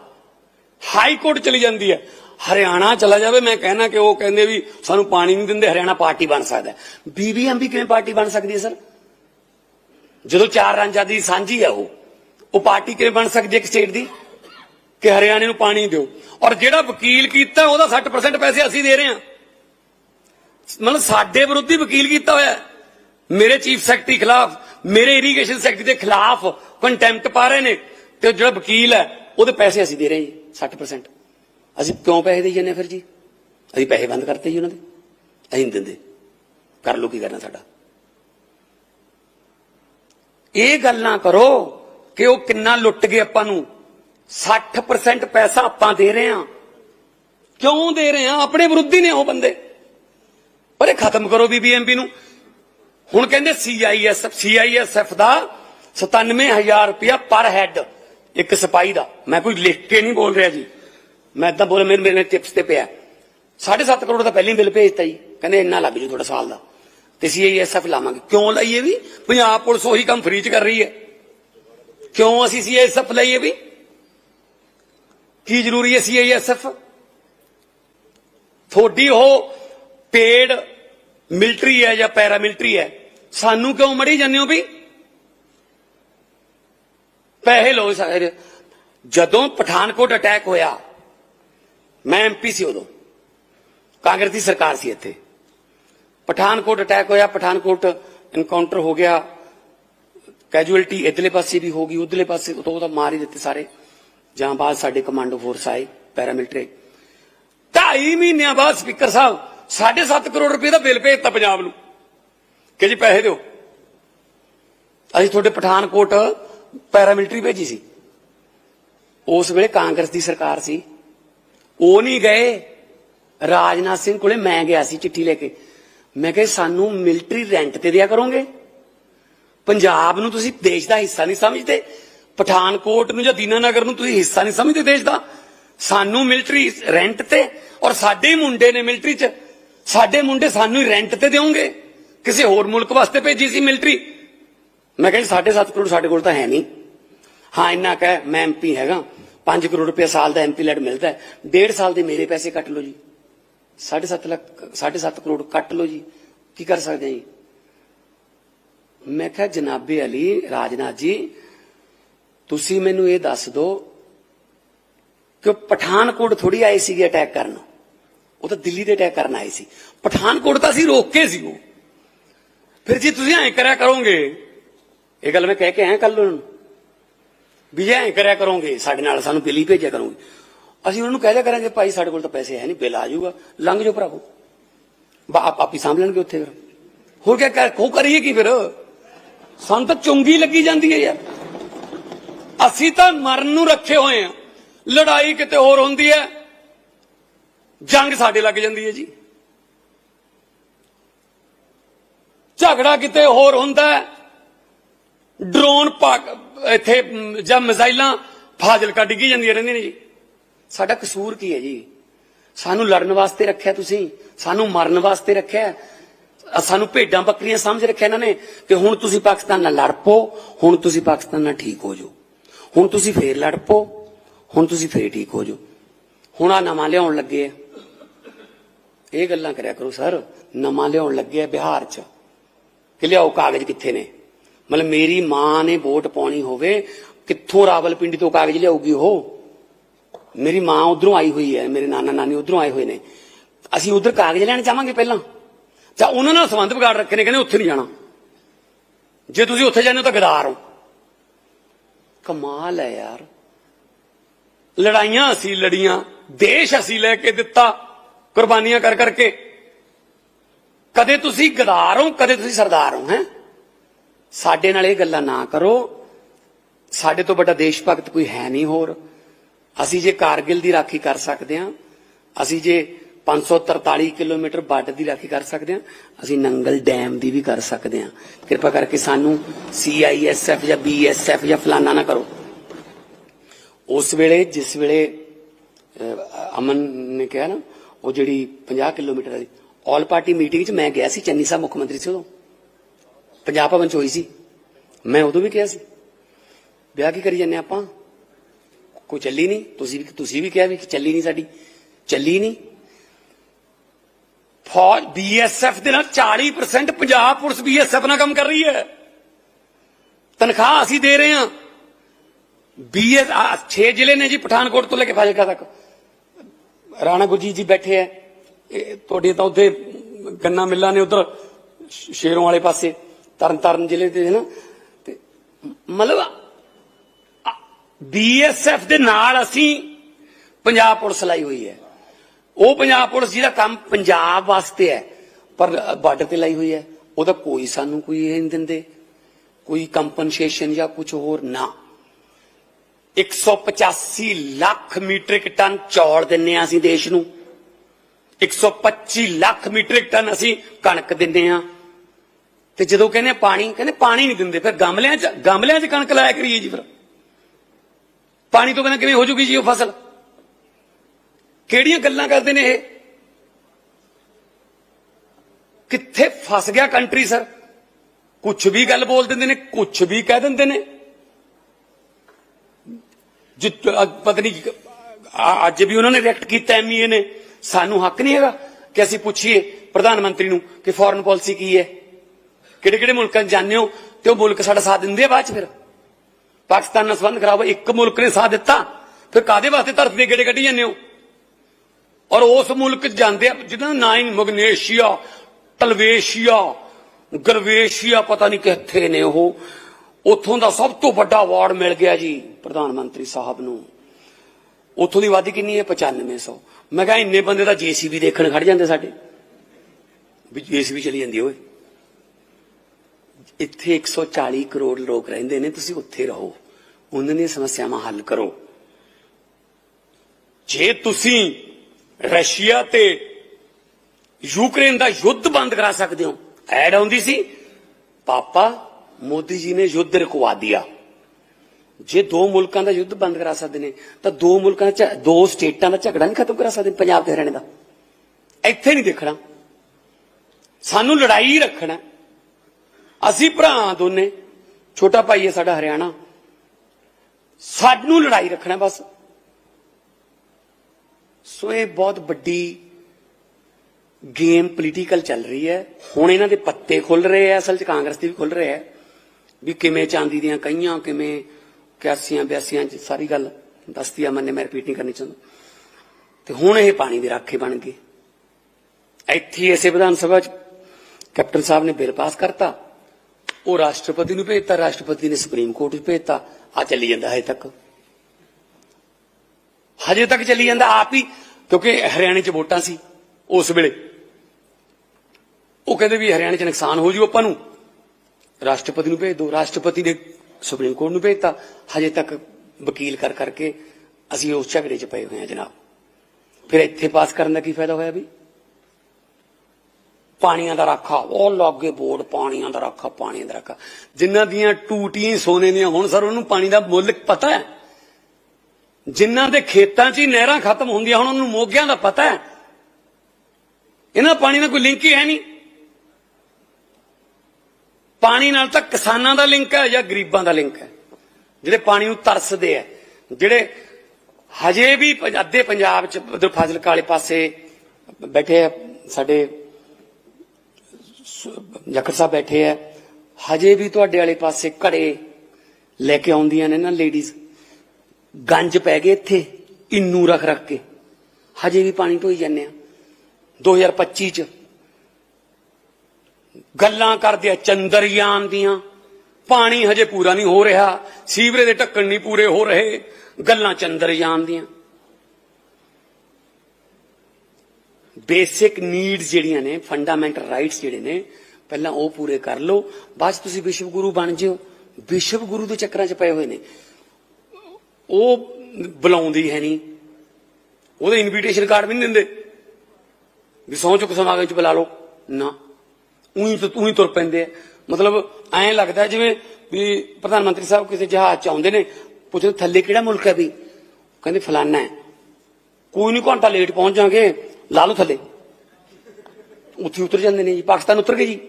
ਹਾਈ ਕੋਰਟ ਚਲੀ ਜਾਂਦੀ ਹੈ। ਹਰਿਆਣਾ ਚਲਾ ਜਾਵੇ, ਮੈਂ ਕਹਿਣਾ ਕਿ ਉਹ ਕਹਿੰਦੇ ਵੀ ਸਾਨੂੰ ਪਾਣੀ ਨਹੀਂ ਦਿੰਦੇ, ਹਰਿਆਣਾ ਪਾਰਟੀ ਬਣ ਸਕਦਾ ਹੈ। ਬੀਬੀਐਮਬੀ ਕਿਵੇਂ ਪਾਰਟੀ ਬਣ ਸਕਦੀ ਹੈ, ਸਰ? ਜਦੋਂ ਚਾਰ ਰਾਂਝਾਂ ਦੀ ਸਾਂਝੀ ਹੈ ਉਹ ਉਹ ਪਾਰਟੀ ਕਿਵੇਂ ਬਣ ਸਕਦੀ ਹੈ ਇੱਕ ਸਟੇਟ ਦੀ? ਕਿ ਹਰਿਆਣੇ ਨੂੰ ਪਾਣੀ ਦਿਓ। ਔਰ ਜਿਹੜਾ ਵਕੀਲ ਕੀਤਾ, ਉਹਦਾ 60% ਪੈਸੇ ਅਸੀਂ ਦੇ ਰਹੇ ਹਾਂ। ਮਤਲਬ ਸਾਡੇ ਵਿਰੁੱਧ ਹੀ ਵਕੀਲ ਕੀਤਾ ਹੋਇਆ ਮੇਰੇ ਚੀਫ ਸੈਕਟਰੀ ਖਿਲਾਫ, ਮੇਰੇ ਇਰੀਗੇਸ਼ਨ ਸੈਕਟਰੀ ਦੇ ਖਿਲਾਫ ਕੰਟੈਂਪਟ ਪਾ ਰਹੇ ਨੇ। ਤੇ ਜਿਹੜਾ ਵਕੀਲ ਹੈ, ਉਹਦੇ ਪੈਸੇ ਅਸੀਂ ਦੇ ਰਹੇ ਜੀ 60% ਅਸੀਂ ਕਿਉਂ ਪੈਸੇ ਦੇਈ ਜਾਂਦੇ ਹਾਂ ਫਿਰ ਜੀ? ਅਸੀਂ ਪੈਸੇ ਬੰਦ ਕਰਤੇ ਜੀ ਉਹਨਾਂ ਦੇ। ਅਸੀਂ ਨਹੀਂ ਦਿੰਦੇ। ਕਰ ਲੋ ਕੀ ਕਰਨਾ ਸਾਡਾ? ਇਹ ਗੱਲਾਂ ਕਰੋ ਕਿ ਉਹ ਕਿੰਨਾ ਲੁੱਟ ਗਏ ਆਪਾਂ ਨੂੰ। 60% ਪੈਸਾ ਆਪਾਂ ਦੇ ਰਹੇ ਹਾਂ। ਕਿਉਂ ਦੇ ਰਹੇ ਹਾਂ? ਆਪਣੇ ਵਿਰੁੱਧੀ ਨੇ ਉਹ ਬੰਦੇ। ਪਰ ਇਹ ਖਤਮ ਕਰੋ ਬੀਬੀਐਮਬੀ ਨੂੰ। ਹੁਣ ਕਹਿੰਦੇ ਸੀਆਈਐਸਐਫ ਸੀਆਈਐਸਐਫ ਦਾ 97000 ਰੁਪਇਆ ਪਰ ਹੈਡ, ਇੱਕ ਸਿਪਾਹੀ ਦਾ। ਮੈਂ ਕੋਈ ਲਿਖ ਕੇ ਨਹੀਂ ਬੋਲ ਰਿਹਾ ਜੀ। ਮੈਂ ਤਾਂ ਬੋਲ ਮੇਰੇ ਮੇਰੇ ਟਿਪਸ ਤੇ ਪਿਆ। 7.5 ਕਰੋੜ ਦਾ ਪਹਿਲੀ ਹੀ ਬਿੱਲ ਭੇਜਤਾ ਜੀ। ਕਹਿੰਦੇ ਇੰਨਾ ਲੱਗ ਜੂ ਤੁਹਾਡਾ ਸਾਲ ਦਾ। ਤੇ ਸੀਆਈਐਸਐਫ ਲਾਵਾਂਗੇ। ਕਿਉਂ ਲਈਏ ਵੀ? ਪੰਜਾਬ ਪੁਲਿਸ ਉਹੀ ਕੰਮ ਫ੍ਰੀ ਚ ਕਰ ਰਹੀ ਹੈ। ਕਿਉਂ ਅਸੀਂ ਸੀਆਈਐਸਐਫ ਲਈਏ ਵੀ? ਕੀ ਜ਼ਰੂਰੀ ਹੈ ਸੀਆਈਐਸਐਫ ਤੁਹਾਡੀ ਉਹ ਪੇਡ ਮਿਲਟਰੀ ਹੈ ਜਾਂ ਪੈਰਾ ਮਿਲਟਰੀ ਹੈ? ਸਾਨੂੰ ਕਿਉਂ ਮੜੀ ਜਾਂਦੇ ਹੋ ਵੀ? ਪੈਸੇ ਲੋ ਸਾਰੇ। ਜਦੋਂ ਪਠਾਨਕੋਟ ਅਟੈਕ ਹੋਇਆ ਮੈਂ ਐਮਪੀ ਸੀ ਉਦੋਂ। ਕਾਂਗਰਸ ਦੀ ਸਰਕਾਰ ਸੀ ਇੱਥੇ। ਪਠਾਨਕੋਟ ਅਟੈਕ ਹੋਇਆ, ਪਠਾਨਕੋਟ ਇਨਕਾਊਂਟਰ ਹੋ ਗਿਆ। ਕੈਜੂਅਲਟੀ ਇਧਰਲੇ ਪਾਸੇ ਵੀ ਹੋ ਗਈ, ਉਧਰਲੇ ਪਾਸੇ ਤੋਂ ਉਹਦਾ ਮਾਰ ਹੀ ਦਿੱਤੇ ਸਾਰੇ। ਜਾਂ ਬਾਅਦ ਸਾਡੇ ਕਮਾਂਡੋ ਫੋਰਸ ਆਏ ਪੈਰਾਮਿਲਟਰੀ ਢਾਈ ਮਹੀਨਿਆਂ ਬਾਅਦ ਸਪੀਕਰ ਸਾਹਿਬ 7.5 ਕਰੋੜ ਰੁਪਏ ਦਾ ਬਿੱਲ ਭੇਜਤਾ ਪੰਜਾਬ ਨੂੰ। ਕਿ ਜੀ ਪੈਸੇ ਦਿਓ। ਅਸੀਂ ਤੁਹਾਡੇ ਪਠਾਨਕੋਟ ਪੈਰਾਮਿਲਟਰੀ ਭੇਜੀ ਸੀ। ਉਸ ਵੇਲੇ ਕਾਂਗਰਸ ਦੀ ਸਰਕਾਰ ਸੀ। ਉਹ ਨਹੀਂ ਗਏ। ਰਾਜਨਾਥ ਸਿੰਘ ਕੋਲੇ ਮੈਂ ਗਿਆ ਸੀ ਚਿੱਠੀ ਲੈ ਕੇ। ਮੈਂ ਕਿਹਾ, ਸਾਨੂੰ ਮਿਲਟਰੀ ਰੈਂਟ ਤੇ ਦਿਆ ਕਰੋਗੇ? ਪੰਜਾਬ ਨੂੰ ਤੁਸੀਂ ਦੇਸ਼ ਦਾ ਹਿੱਸਾ ਨਹੀਂ ਸਮਝਦੇ। ਪਠਾਨਕੋਟ ਨੂੰ ਜਾਂ ਦੀਨਾਨਗਰ ਨੂੰ ਤੁਸੀਂ ਹਿੱਸਾ ਨਹੀਂ ਸਮਝਦੇ ਦੇਸ਼ ਦਾ। ਸਾਨੂੰ ਮਿਲਟਰੀ ਰੈਂਟ ਤੇ ਔਰ ਸਾਡੇ ਹੀ ਮੁੰਡੇ ਨੇ ਮਿਲਟਰੀ 'ਚ, ਸਾਡੇ ਮੁੰਡੇ ਸਾਨੂੰ ਹੀ ਰੈਂਟ ਤੇ ਦਿਓਗੇ। ਕਿਸੇ ਹੋਰ ਮੁਲਕ ਵਾਸਤੇ ਭੇਜੀ ਸੀ ਮਿਲਟਰੀ ਮੈਂ ਕਿਹਾ, ਜੀ 7.5 ਕਰੋੜ ਸਾਡੇ ਕੋਲ ਤਾਂ ਹੈ ਨਹੀਂ। ਹਾਂ, ਇੰਨਾ ਕਹਿ ਮੈਂ ਐਮਪੀ ਹੈਗਾ। 5 ਕਰੋੜ ਰੁਪਏ ਸਾਲ ਦਾ ਐਮਪੀ ਲੈਟ ਮਿਲਦਾ ਹੈ। ਡੇਢ ਸਾਲ ਦੇ ਮੇਰੇ ਪੈਸੇ ਕੱਟ ਲਓ ਜੀ। 7.5 ਲੱਖ 7.5 ਕਰੋੜ ਕੱਟ ਲਓ ਜੀ। ਕੀ ਕਰ ਸਕਦੇ ਹਾਂ ਜੀ? ਮੈਂ ਕਿਹਾ, ਜਨਾਬੇ ਅਲੀ, ਰਾਜਨਾਥ ਜੀ, ਤੁਸੀਂ ਮੈਨੂੰ ਇਹ ਦੱਸ ਦਿਓ ਕਿ ਉਹ ਪਠਾਨਕੋਟ ਥੋੜੀ ਆਏ ਸੀਗੇ ਅਟੈਕ ਕਰਨ। ਉਹ ਤਾਂ ਦਿੱਲੀ ਦੇ ਅਟੈਕ ਕਰਨ ਆਏ ਸੀ। ਪਠਾਨਕੋਟ ਤਾਂ ਅਸੀਂ ਰੋਕ ਕੇ ਸੀ ਉਹ। ਫਿਰ ਜੀ ਤੁਸੀਂ ਐਂ ਕਰਿਆ ਕਰੋਗੇ। ਇਹ ਗੱਲ ਮੈਂ ਕਹਿ ਕੇ ਆਇਆ ਕੱਲ ਉਹਨਾਂ ਨੂੰ। ਵੀ ਐਂ ਕਰਿਆ ਕਰੋਗੇ, ਸਾਡੇ ਨਾਲ ਸਾਨੂੰ ਬਿੱਲ ਹੀ ਭੇਜਿਆ ਕਰੋਗੇ। ਅਸੀਂ ਉਹਨਾਂ ਨੂੰ ਕਹਿ ਦਿਆ ਕਰਾਂਗੇ, ਭਾਈ, ਸਾਡੇ ਕੋਲ ਤਾਂ ਪੈਸੇ ਹੈ ਨਹੀਂ, ਬਿੱਲ ਆ ਜਾਊਗਾ, ਲੰਘ ਜਾਓ ਭਰਾਵੋ। ਬਾ, ਆਪ, ਆਪੀ ਸਾਂਭ ਲੈਣਗੇ ਉੱਥੇ ਫਿਰ। ਹੋਰ ਕਿਆ ਕਰ ਕੋ ਕਰੀਏ ਕੀ ਫਿਰ? ਸਾਨੂੰ ਤਾਂ ਚੁੰਗੀ ਲੱਗੀ ਜਾਂਦੀ ਹੈ ਯਾਰ। ਅਸੀਂ ਤਾਂ ਮਰਨ ਨੂੰ ਰੱਖੇ ਹੋਏ ਆ ਲੜਾਈ ਕਿਤੇ ਹੋਰ ਹੁੰਦੀ ਹੈ। ਜੰਗ ਸਾਡੇ ਲੱਗ ਜਾਂਦੀ ਹੈ ਜੀ। ਝਗੜਾ ਕਿਤੇ ਹੋਰ ਹੁੰਦਾ ਡਰੋਨ ਪਾਕ ਇੱਥੇ ਜਾਂ ਮਿਜ਼ਾਈਲਾਂ ਫਾਜ਼ਿਲਕਾ ਡਿੱਗੀ ਜਾਂਦੀਆਂ ਰਹਿੰਦੀਆਂ ਨੇ ਜੀ। ਸਾਡਾ ਕਸੂਰ ਕੀ ਹੈ ਜੀ? ਸਾਨੂੰ ਲੜਨ ਵਾਸਤੇ ਰੱਖਿਆ ਤੁਸੀਂ, ਸਾਨੂੰ ਮਰਨ ਵਾਸਤੇ ਰੱਖਿਆ। ਸਾਨੂੰ ਭੇਡਾਂ ਬੱਕਰੀਆਂ ਸਮਝ ਰੱਖਿਆ ਇਹਨਾਂ ਨੇ ਕਿ ਹੁਣ ਤੁਸੀਂ ਪਾਕਿਸਤਾਨ ਨਾਲ ਲੜ ਪੋ ਹੁਣ ਤੁਸੀਂ ਪਾਕਿਸਤਾਨ ਨਾਲ ਠੀਕ ਹੋ ਜਾਓ। ਹੁਣ ਤੁਸੀਂ ਫੇਰ ਲੜ ਪੋ ਹੁਣ ਤੁਸੀਂ ਫੇਰ ਠੀਕ ਹੋ ਜਾਓ। ਹੁਣ ਆ ਨਵਾਂ ਲਿਆਉਣ ਲੱਗੇ ਆ। ਇਹ ਗੱਲਾਂ ਕਰਿਆ ਕਰੋ ਸਰ, ਨਵਾਂ ਲਿਆਉਣ ਲੱਗੇ ਆ ਬਿਹਾਰ 'ਚ। ਕਿ ਲਿਆਓ, ਕਾਗਜ਼ ਕਿੱਥੇ ਨੇ? ਮਤਲਬ ਮੇਰੀ ਮਾਂ ਨੇ ਵੋਟ ਪਾਉਣੀ ਹੋਵੇ, ਕਿੱਥੋਂ ਰਾਵਲਪਿੰਡੀ ਤੋਂ ਕਾਗਜ਼ ਲਿਆਊਗੀ ਉਹ? ਮੇਰੀ ਮਾਂ ਉਧਰੋਂ ਆਈ ਹੋਈ ਹੈ, ਮੇਰੇ ਨਾਨਾ ਨਾਨੀ ਉਧਰੋਂ ਆਏ ਹੋਏ ਨੇ। ਅਸੀਂ ਉਧਰ ਕਾਗਜ਼ ਲੈਣ ਚਾਹਾਂਗੇ ਪਹਿਲਾਂ? ਜਾਂ ਉਹਨਾਂ ਨਾਲ ਸੰਬੰਧ ਵਿਗਾੜ ਰੱਖੇ ਨੇ, ਕਹਿੰਦੇ ਉੱਥੇ ਨਹੀਂ ਜਾਣਾ। ਜੇ ਤੁਸੀਂ ਉੱਥੇ ਜਾਂਦੇ ਹੋ ਤਾਂ ਗਦਾਰ ਹੋ। ਕਮਾਲ ਹੈ ਯਾਰ। ਲੜਾਈਆਂ ਅਸੀਂ ਲੜੀਆਂ, ਦੇਸ਼ ਅਸੀਂ ਲੈ ਕੇ ਦਿੱਤਾ, ਕੁਰਬਾਨੀਆਂ ਕਰ ਕਰਕੇ। ਕਦੇ ਤੁਸੀਂ ਗਦਾਰ ਹੋ, ਕਦੇ ਤੁਸੀਂ ਸਰਦਾਰ ਹੋ, ਹੈ? ਸਾਡੇ ਨਾਲ ਇਹ ਗੱਲਾਂ ਨਾ ਕਰੋ। ਸਾਡੇ ਤੋਂ ਵੱਡਾ ਦੇਸ਼ ਭਗਤ ਕੋਈ ਹੈ ਨਹੀਂ ਹੋਰ। ਅਸੀਂ ਜੇ ਕਾਰਗਿਲ ਦੀ ਰਾਖੀ ਕਰ ਸਕਦੇ ਹਾਂ, ਅਸੀਂ ਜੇ 543 ਕਿਲੋਮੀਟਰ ਬਾਰਡਰ ਦੀ ਰਾਖੀ ਕਰ ਸਕਦੇ ਹਾਂ, ਅਸੀਂ ਨੰਗਲ ਡੈਮ ਦੀ ਵੀ ਕਰ ਸਕਦੇ ਹਾਂ। ਕਿਰਪਾ ਕਰਕੇ ਸਾਨੂੰ ਸੀਆਈਐਸਐਫ ਜਾਂ ਬੀਐਸਐਫ ਜਾਂ ਫਲਾਨਾ ਨਾ ਕਰੋ। ਉਸ ਵੇਲੇ, ਜਿਸ ਵੇਲੇ ਅਮਨ ਨੇ ਕਿਹਾ ਨਾ, ਉਹ ਜਿਹੜੀ 50 ਕਿਲੋਮੀਟਰ ਵਾਲੀ, ਆਲ ਪਾਰਟੀ ਮੀਟਿੰਗ 'ਚ ਮੈਂ ਗਿਆ ਸੀ, ਚੰਨੀ ਸਾਹਿਬ ਮੁੱਖ ਮੰਤਰੀ ਸੀ ਉਦੋਂ। ਪੰਜਾਬ ਭਵਨ 'ਚ ਹੋਈ ਸੀ। ਮੈਂ ਉਦੋਂ ਵੀ ਕਿਹਾ ਸੀ, ਵਿਆਹ ਕੀ ਕਰੀ ਜਾਂਦੇ ਆਪਾਂ? ਕੋਈ ਚੱਲੀ ਨਹੀਂ? ਤੁਸੀਂ ਵੀ ਤੁਸੀਂ ਵੀ ਕਿਹਾ ਵੀ ਕਿ ਚੱਲੀ ਨਹੀਂ ਸਾਡੀ। ਚੱਲੀ ਨਹੀਂ। ਫੌਜ ਬੀਐਸਐਫ ਦੇ ਨਾਲ 40% ਪੰਜਾਬ ਪੁਲਿਸ ਬੀਐਸਐਫ ਨਾਲ ਕੰਮ ਕਰ ਰਹੀ ਹੈ। ਤਨਖਾਹ ਅਸੀਂ ਦੇ ਰਹੇ ਹਾਂ। ਬੀਐਸ 6 ਜ਼ਿਲ੍ਹੇ ਨੇ ਜੀ ਪਠਾਨਕੋਟ ਤੋਂ ਲੈ ਕੇ ਫਾਜ਼ਿਲਕਾ ਤੱਕ। ਰਾਣਾ ਗੁਰਜੀਤ ਜੀ ਬੈਠੇ ਐ ਇਹ ਤੁਹਾਡੇ ਤਾਂ ਉੱਥੇ ਗੰਨਾ ਮਿੱਲਾਂ ਨੇ ਉਧਰ, ਸ਼ੇਰੋਂ ਵਾਲੇ ਪਾਸੇ। ਤਰਨਤਾਰਨ ਜ਼ਿਲ੍ਹੇ ਦੇ ਨਾ, ਤੇ ਮਤਲਬ ਬੀਐਸਐਫ ਦੇ ਨਾਲ ਅਸੀਂ ਪੰਜਾਬ ਪੁਲਿਸ ਲਾਈ ਹੋਈ ਹੈ। ਉਹ ਪੰਜਾਬ ਪੁਲਿਸ ਜਿਹਦਾ ਕੰਮ ਪੰਜਾਬ ਵਾਸਤੇ ਹੈ, ਪਰ ਬਾਰਡਰ ਤੇ ਲਾਈ ਹੋਈ ਹੈ। ਉਹਦਾ ਕੋਈ ਸਾਨੂੰ ਕੋਈ ਇਹ ਨਹੀਂ ਦਿੰਦੇ। ਕੋਈ ਕੰਪਨਸੇਸ਼ਨ ਜਾਂ ਕੁਝ ਹੋਰ ਨਾ। 185 ਲੱਖ ਮੀਟ੍ਰਿਕ ਟਨ ਚੌਲ ਦਿੰਨੇ ਆ ਅਸੀਂ ਦੇਸ਼ ਨੂੰ। 125 ਲੱਖ ਮੀਟ੍ਰਿਕ ਟਨ ਅਸੀਂ ਕਣਕ ਦਿੰਨੇ ਆ ਤੇ ਜਦੋਂ ਕਹਿੰਦੇ ਪਾਣੀ ਕਹਿੰਦੇ ਪਾਣੀ ਨਹੀਂ ਦਿੰਦੇ, ਫਿਰ ਗਮਲਿਆਂ 'ਚ ਗਮਲਿਆਂ 'ਚ ਕਣਕ ਲਾਇਆ ਕਰੀਏ ਜੀ ਫਿਰ। ਪਾਣੀ ਤੋਂ ਬਿਨਾਂ ਕਿਵੇਂ ਹੋ ਜੂਗੀ ਜੀ ਉਹ ਫਸਲ? ਕਿਹੜੀਆਂ ਗੱਲਾਂ ਕਰਦੇ ਨੇ ਇਹ? ਕਿੱਥੇ ਫਸ ਗਿਆ ਕੰਟਰੀ ਸਰ ਕੁਝ ਵੀ ਗੱਲ ਬੋਲ ਦਿੰਦੇ ਨੇ ਕੁਝ ਵੀ ਕਹਿ ਦਿੰਦੇ ਨੇ। ਜਿੱਤ ਪਤਾ ਨਹੀਂ ਅੱਜ ਵੀ ਉਹਨਾਂ ਨੇ ਰਿਐਕਟ ਕੀਤਾ ਐਮਈਏ ਨੇ। ਸਾਨੂੰ ਹੱਕ ਨਹੀਂ ਹੈਗਾ ਕਿ ਅਸੀਂ ਪੁੱਛੀਏ ਪ੍ਰਧਾਨ ਮੰਤਰੀ ਨੂੰ ਕਿ ਫੋਰਨ ਪਾਲਿਸੀ ਕੀ ਹੈ। ਕਿਹੜੇ ਕਿਹੜੇ ਮੁਲਕਾਂ 'ਚ ਜਾਂਦੇ ਹੋ ਤੇ ਉਹ ਮੁਲਕ ਸਾਡਾ ਸਾਥ ਦਿੰਦੇ ਆ ਬਾਅਦ ਚ ਫਿਰ? ਪਾਕਿਸਤਾਨ ਨਾਲ ਸੰਬੰਧ ਖਰਾਬ ਇੱਕ ਮੁਲਕ ਨੇ ਸਾਥ ਦਿੱਤਾ, ਫਿਰ ਕਾਦੇ ਵਾਸਤੇ ਧਰਤੀ ਦੇ ਗੇੜੇ ਕੱਢੀ ਜਾਂਦੇ ਹੋ? ਔਰ ਉਸ ਮੁਲਕ ਜਾਂਦੇ ਆ ਜਿਹਦਾ ਨਾਂ ਮਗਨੇਸ਼ੀਆ, ਤਲਵੇਸ਼ੀਆ, ਗਰਵੇਸ਼ੀਆ, ਪਤਾ ਨਹੀਂ ਕਿੱਥੇ ਨੇ ਉਹ। ਉੱਥੋਂ ਦਾ ਸਭ ਤੋਂ ਵੱਡਾ ਅਵਾਰਡ ਮਿਲ ਗਿਆ ਜੀ, ਪ੍ਰਧਾਨ ਮੰਤਰੀ ਸਾਹਿਬ ਨੂੰ। ਉੱਥੋਂ ਦੀ ਆਬਾਦੀ ਕਿੰਨੀ ਹੈ? 9500 ਮੈਂ ਕਿਹਾ ਇੰਨੇ ਬੰਦੇ ਦਾ ਜੀਸੀਬੀ ਦੇਖਣ ਖੜ ਜਾਂਦੇ ਸਾਡੇ। ਵੀ ਜੀਸੀਬੀ ਚਲੀ ਜਾਂਦੀ ਓਏ। ਇੱਥੇ 140 ਕਰੋੜ ਲੋਕ ਰਹਿੰਦੇ ਨੇ, ਤੁਸੀਂ ਉੱਥੇ ਰਹੋ। ਉਹਨਾਂ ਦੀਆਂ ਸਮੱਸਿਆਵਾਂ ਹੱਲ ਕਰੋ। ਜੇ ਤੁਸੀਂ ਰਸ਼ੀਆ ਤੇ ਯੂਕਰੇਨ ਦਾ ਯੁੱਧ ਬੰਦ ਕਰਾ ਸਕਦੇ ਹੋ, ਐਡ ਆਉਂਦੀ ਸੀ, ਪਾਪਾ ਮੋਦੀ ਜੀ ਨੇ ਯੁੱਧ ਰੁਕਵਾ ਦਿਆ। ਜੇ ਦੋ ਮੁਲਕਾਂ ਦਾ ਯੁੱਧ ਬੰਦ ਕਰਾ ਸਕਦੇ ਨੇ, ਤਾਂ ਦੋ ਮੁਲਕਾਂ ਚ ਦੋ ਸਟੇਟਾਂ ਦਾ ਝਗੜਾ ਨਹੀਂ ਖਤਮ ਕਰਾ ਸਕਦੇ, ਪੰਜਾਬ ਤੇ ਹਰਿਆਣੇ ਦਾ। ਇੱਥੇ ਨਹੀਂ ਦੇਖਣਾ। ਸਾਨੂੰ ਲੜਾਈ ਰੱਖਣਾ। ਅਸੀਂ ਭਰਾ ਹਾਂ ਦੋਨੇ। ਛੋਟਾ ਭਾਈ ਹੈ ਸਾਡਾ ਹਰਿਆਣਾ। ਸਾਨੂੰ ਲੜਾਈ ਰੱਖਣਾ ਬਸ। ਸੋ ਇਹ ਬਹੁਤ ਵੱਡੀ ਗੇਮ ਪੋਲੀਟੀਕਲ ਚੱਲ ਰਹੀ ਹੈ। ਹੁਣ ਇਹਨਾਂ ਦੇ ਪੱਤੇ ਖੁੱਲ ਰਹੇ ਆ, ਅਸਲ 'ਚ ਕਾਂਗਰਸ ਦੇ ਵੀ ਖੁੱਲ ਰਹੇ ਆ। ਵੀ ਕਿਵੇਂ ਚਾਂਦੀ ਦੀਆਂ ਕਈਆਂ, ਕਿਵੇਂ 81 82 ਚ ਸਾਰੀ ਗੱਲ ਦੱਸਦੀ ਆ, ਮੰਨੇ ਮੈਂ ਰਿਪੀਟ ਨਹੀਂ ਕਰਨੀ ਚਾਹੁੰਦਾ। ਤੇ ਹੁਣ ਇਹ ਪਾਣੀ ਦੇ ਰਾਖੇ ਬਣ ਗਏ। ਇੱਥੇ ਇਸੇ ਵਿਧਾਨ ਸਭਾ ਚ ਕੈਪਟਨ ਸਾਹਿਬ ਨੇ ਬਿੱਲ ਪਾਸ ਕਰਤਾ। ਉਹ ਰਾਸ਼ਟਰਪਤੀ ਨੂੰ ਭੇਜਤਾ, ਰਾਸ਼ਟਰਪਤੀ ਨੇ ਸੁਪਰੀਮ ਕੋਰਟ ਨੂੰ ਭੇਜਤਾ, ਆ ਚੱਲੀ ਜਾਂਦਾ ਹਜੇ ਤੱਕ। ਹਜੇ ਤੱਕ ਚੱਲੀ ਜਾਂਦਾ ਆਪ ਹੀ, ਕਿਉਂਕਿ ਹਰਿਆਣੇ 'ਚ ਵੋਟਾਂ ਸੀ ਉਸ ਵੇਲੇ। ਉਹ ਕਹਿੰਦੇ ਵੀ ਹਰਿਆਣੇ 'ਚ ਨੁਕਸਾਨ ਹੋ ਜੂ ਆਪਾਂ ਨੂੰ। ਰਾਸ਼ਟਰਪਤੀ ਨੂੰ ਭੇਜ ਦਿਓ ਰਾਸ਼ਟਰਪਤੀ ਨੇ ਸੁਪਰੀਮ ਕੋਰਟ ਨੂੰ ਭੇਜਤਾ। ਹਜੇ ਤੱਕ ਵਕੀਲ ਕਰ ਕਰਕੇ ਅਸੀਂ ਉਸ ਝਗੜੇ 'ਚ ਪਏ ਹੋਏ ਹਾਂ ਜਨਾਬ। ਫਿਰ ਇੱਥੇ ਪਾਸ ਕਰਨ ਦਾ ਕੀ ਫਾਇਦਾ ਹੋਇਆ ਵੀ? ਪਾਣੀਆਂ ਦਾ ਰਾਖਾ ਉਹ ਲਾਗੇ ਬੋਰਡ ਪਾਣੀਆਂ ਦਾ ਰਾਖਾ ਪਾਣੀਆਂ ਦਾ ਰਾਖਾ ਜਿਨ੍ਹਾਂ ਦੀਆਂ ਟੂਟੀਆਂ ਸੋਨੇ ਦੀਆਂ ਹੁਣ ਸਰ, ਉਹਨੂੰ ਪਾਣੀ ਦਾ ਮੁੱਲ ਪਤਾ ਹੈ। ਜਿਨ੍ਹਾਂ ਦੇ ਖੇਤਾਂ 'ਚ ਹੀ ਨਹਿਰਾਂ ਖਤਮ ਹੁੰਦੀਆਂ ਹੁਣ, ਉਹਨੂੰ ਮੋਗਿਆਂ ਦਾ ਪਤਾ ਹੈ। ਇਹਨਾਂ ਪਾਣੀ ਨਾਲ ਕੋਈ ਲਿੰਕ ਹੀ ਹੈ ਨਹੀਂ। ਪਾਣੀ ਨਾਲ ਤਾਂ ਕਿਸਾਨਾਂ ਦਾ ਲਿੰਕ ਹੈ ਜਾਂ ਗਰੀਬਾਂ ਦਾ ਲਿੰਕ ਹੈ? ਜਿਹੜੇ ਪਾਣੀ ਨੂੰ ਤਰਸਦੇ ਆ ਜਿਹੜੇ ਹਜੇ ਵੀ ਅੱਧੇ ਪੰਜਾਬ 'ਚ ਉਧਰ ਫਾਜ਼ਿਲਕਾ ਵਾਲੇ ਪਾਸੇ ਬੈਠੇ ਆ ਸਾਡੇ ਜਖਰ ਸਾਹਿਬ ਬੈਠੇ ਆ। ਹਜੇ ਵੀ ਤੁਹਾਡੇ ਵਾਲੇ ਪਾਸੇ ਘੜੇ ਲੈ ਕੇ ਆਉਂਦੀਆਂ ਨੇ ਨਾ ਲੇਡੀਜ਼ ਗੰਜ ਪੈ ਗਏ ਇੱਥੇ, ਇੰਨੂ ਰੱਖ ਰੱਖ ਕੇ। ਹਜੇ ਵੀ ਪਾਣੀ ਢੋਈ ਜਾਂਦੇ ਆ। 2025 ਚ ਗੱਲਾਂ ਕਰਦੇ ਆ ਚੰਦਰਯਾਨ ਦੀਆਂ। ਪਾਣੀ ਹਜੇ ਪੂਰਾ ਨਹੀਂ ਹੋ ਰਿਹਾ। ਸੀਵਰੇ ਦੇ ਢੱਕਣ ਨਹੀਂ ਪੂਰੇ ਹੋ ਰਹੇ। ਗੱਲਾਂ ਚੰਦਰਯਾਨ ਦੀਆਂ। ਬੇਸਿਕ ਨੀਡਸ ਜਿਹੜੀਆਂ ਨੇ ਫੰਡਾਮੈਂਟਲ ਰਾਈਟਸ ਜਿਹੜੇ ਨੇ, ਪਹਿਲਾਂ ਉਹ ਪੂਰੇ ਕਰ ਲਓ। ਬਾਅਦ 'ਚ ਤੁਸੀਂ ਵਿਸ਼ਵ ਗੁਰੂ ਬਣ ਜਿਓ। ਵਿਸ਼ਵ ਗੁਰੂ ਦੇ ਚੱਕਰਾਂ 'ਚ ਪਏ ਹੋਏ ਨੇ। ਉਹ ਬੁਲਾਉਂਦੀ ਹੈ ਨਹੀਂ। ਉਹਦੇ ਇਨਵੀਟੇਸ਼ਨ ਕਾਰਡ ਵੀ ਨਹੀਂ ਦਿੰਦੇ। ਵੀ ਸਹੁੰ ਚੁੱਕ ਸਮਾਗਮ 'ਚ ਬੁਲਾ ਲਓ। ਨਾ। ਉਹੀ ਤੂੰ ਹੀ ਤੁਰ ਪੈਂਦੇ ਆ। ਮਤਲਬ ਐਂ ਲੱਗਦਾ ਜਿਵੇਂ ਵੀ ਪ੍ਰਧਾਨ ਮੰਤਰੀ ਸਾਹਿਬ ਕਿਸੇ ਜਹਾਜ਼ 'ਚ ਆਉਂਦੇ ਨੇ। ਪੁੱਛਦੇ ਥੱਲੇ ਕਿਹੜਾ ਮੁਲਕ ਹੈ ਵੀ? ਕਹਿੰਦੇ ਫਲਾਨਾ ਹੈ। ਕੋਈ ਨਹੀਂ ਘੰਟਾ ਲੇਟ ਪਹੁੰਚ ਜਾਾਂਗੇ। ਲਾ ਲਓ ਥੱਲੇ। ਉੱਥੇ ਉਤਰ ਜਾਂਦੇ ਨੇ ਜੀ, ਪਾਕਿਸਤਾਨ ਉਤਰ ਗਏ ਜੀ।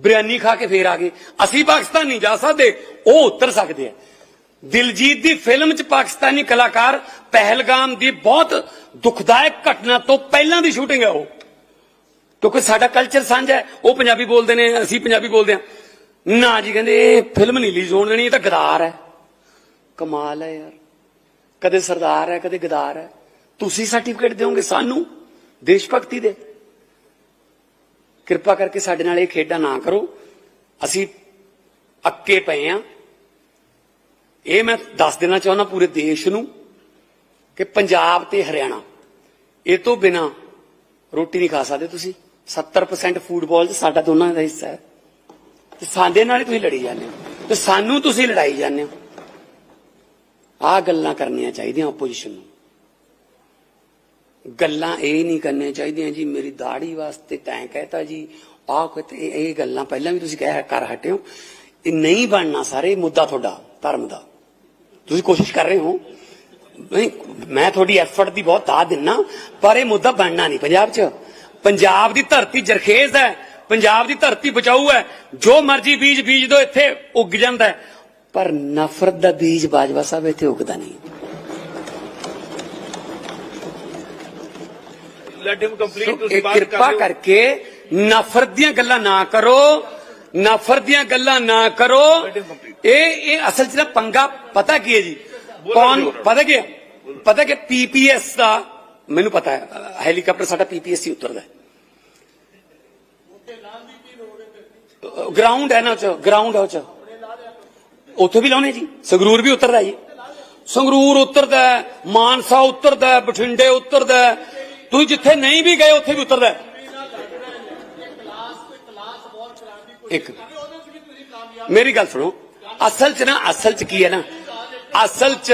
ਬਿਰਿਆਨੀ ਖਾ ਕੇ ਫੇਰ ਆ ਗਏ। ਅਸੀਂ ਪਾਕਿਸਤਾਨ ਨਹੀਂ ਜਾ ਸਕਦੇ, ਉਹ ਉਤਰ ਸਕਦੇ ਆ। ਦਿਲਜੀਤ ਦੀ ਫਿਲਮ 'ਚ ਪਾਕਿਸਤਾਨੀ ਕਲਾਕਾਰ ਪਹਿਲਗਾਮ ਦੀ ਬਹੁਤ ਦੁਖਦਾਇਕ ਘਟਨਾ ਤੋਂ ਪਹਿਲਾਂ ਦੀ ਸ਼ੂਟਿੰਗ ਹੈ ਉਹ। ਕਿਉਂਕਿ ਸਾਡਾ ਕਲਚਰ ਸਾਂਝਾ ਹੈ, ਉਹ ਪੰਜਾਬੀ ਬੋਲਦੇ ਨੇ, ਅਸੀਂ ਪੰਜਾਬੀ ਬੋਲਦੇ ਹਾਂ। ਨਾ ਜੀ, ਕਹਿੰਦੇ ਇਹ ਫਿਲਮ ਨਹੀਂ ਰਿਲੀਜ਼ ਹੋਣ ਦੇਣੀ, ਇਹ ਤਾਂ ਗਦਾਰ ਹੈ। ਕਮਾਲ ਹੈ ਯਾਰ। ਕਦੇ ਸਰਦਾਰ ਹੈ, ਕਦੇ ਗਦਾਰ ਹੈ। ਤੁਸੀਂ ਸਰਟੀਫਿਕੇਟ ਦਿਓਗੇ ਸਾਨੂੰ? ਦੇਸ਼ ਭਗਤੀ ਦੇ। ਕਿਰਪਾ ਕਰਕੇ ਸਾਡੇ ਨਾਲ ਇਹ ਖੇਡਾਂ ਨਾ ਕਰੋ। ਅਸੀਂ ਅੱਕੇ ਪਏ ਆ। ਇਹ ਮੈਂ ਦੱਸ ਦੇਣਾ ਚਾਹੁੰਦਾ ਪੂਰੇ ਦੇਸ਼ ਨੂੰ ਕਿ ਪੰਜਾਬ ਤੇ ਹਰਿਆਣਾ, ਇਹ ਤੋਂ ਬਿਨਾ ਰੋਟੀ ਨਹੀਂ ਖਾ ਸਕਦੇ ਤੁਸੀਂ। 70% ਫੂਟਬਾਲ 'ਚ ਸਾਡਾ ਦੋਨਾਂ ਦਾ ਹਿੱਸਾ ਹੈ। ਤੇ ਸਾਡੇ ਨਾਲ ਹੀ ਤੁਸੀਂ ਲੜੀ ਜਾਂਦੇ ਹੋ। ਤੇ ਸਾਨੂੰ ਤੁਸੀਂ ਲੜਾਈ ਜਾਂਦੇ ਹੋ। ਆਹ ਗੱਲਾਂ ਕਰਨੀਆਂ ਚਾਹੀਦੀਆਂ ਆਪੋਜੀਸ਼ਨ ਨੂੰ। ਗੱਲਾਂ ਇਹ ਨਹੀਂ ਕਰਨੀਆਂ ਚਾਹੀਦੀਆਂ ਜੀ, ਮੇਰੀ ਦਾੜੀ ਵਾਸਤੇ ਤੈਂ ਕਹਿਤਾ ਜੀ। ਆਹ ਕਹਤੇ ਇਹ ਗੱਲਾਂ ਪਹਿਲਾਂ ਵੀ ਤੁਸੀਂ ਕਹਿ ਕਰ ਹਟਿਓ ਇਹ ਨਹੀਂ ਬਣਨਾ ਸਾਰੇ, ਮੁੱਦਾ ਤੁਹਾਡਾ, ਧਰਮ ਦਾ। ਤੁਸੀਂ ਕੋਸ਼ਿਸ਼ ਕਰ ਰਹੇ ਹੋ। ਨਹੀਂ, ਮੈਂ ਤੁਹਾਡੀ ਐਫਰਟ ਦੀ ਬਹੁਤ ਤਾਦ ਦਿੰਨਾ, ਪਰ ਇਹ ਮੁੱਦਾ ਬਣਨਾ ਨਹੀਂ ਪੰਜਾਬ 'ਚ। ਪੰਜਾਬ ਦੀ ਧਰਤੀ ਜਰਖੇਜ਼ ਹੈ, ਪੰਜਾਬ ਦੀ ਧਰਤੀ ਬਚਾਊ ਹੈ। ਜੋ ਮਰਜ਼ੀ ਬੀਜ ਬੀਜ ਦੋ, ਇੱਥੇ ਉੱਗ ਜਾਂਦਾ ਪਰ ਨਫ਼ਰਤ ਦਾ ਬੀਜ ਬਾਜਵਾ ਸਾਹਿਬ ਇੱਥੇ ਉੱਗਦਾ ਨਹੀਂ। ਲੈਟ ਹਿਮ ਕੰਪਲੀਟ ਸੋ ਤੁਸੀਂ ਇਹ ਬਾਤ ਕਿਰਪਾ ਕਰ ਕਰਕੇ ਨਫ਼ਰਤ ਦੀਆਂ ਗੱਲਾਂ ਨਾ ਕਰੋ ਨਫ਼ਰਤ ਦੀਆਂ ਗੱਲਾਂ ਨਾ ਕਰੋ. ਇਹ ਇਹ ਅਸਲ 'ਚ ਨਾ ਪੰਗਾ ਪਤਾ ਕੀ ਹੈ ਜੀ ਕੌਣ ਪਤਾ ਕੀ? ਪਤਾ ਕਿ ਪੀਪੀਐਸ ਦਾ ਮੈਨੂੰ ਪਤਾ ਹੈ ਹੈਲੀਕਾਪਟਰ ਸਾਡਾ ਪੀਪੀਐਸ ਹੀ ਉਤਰਦਾ ਹੈ ਗਰਾਊਂਡ ਹੈ ਨਾ ਚ ਗਰਾਊਂਡ ਹੈ ਉਹ ਚ ਉੱਥੇ ਵੀ ਲਾਉਣੇ ਜੀ ਸੰਗਰੂਰ ਵੀ ਉਤਰਦਾ ਜੀ ਸੰਗਰੂਰ ਉਤਰਦਾ ਮਾਨਸਾ ਉਤਰਦਾ ਬਠਿੰਡੇ ਉਤਰਦਾ। ਤੁਸੀਂ ਜਿੱਥੇ ਨਹੀਂ ਵੀ ਗਏ ਉੱਥੇ ਵੀ ਉਤਰਦਾ ਹੈ। ਇੱਕ ਮੇਰੀ ਗੱਲ ਸੁਣੋ ਅਸਲ ਚ ਨਾ ਅਸਲ ਚ ਕੀ ਹੈ ਨਾ ਅਸਲ ਚ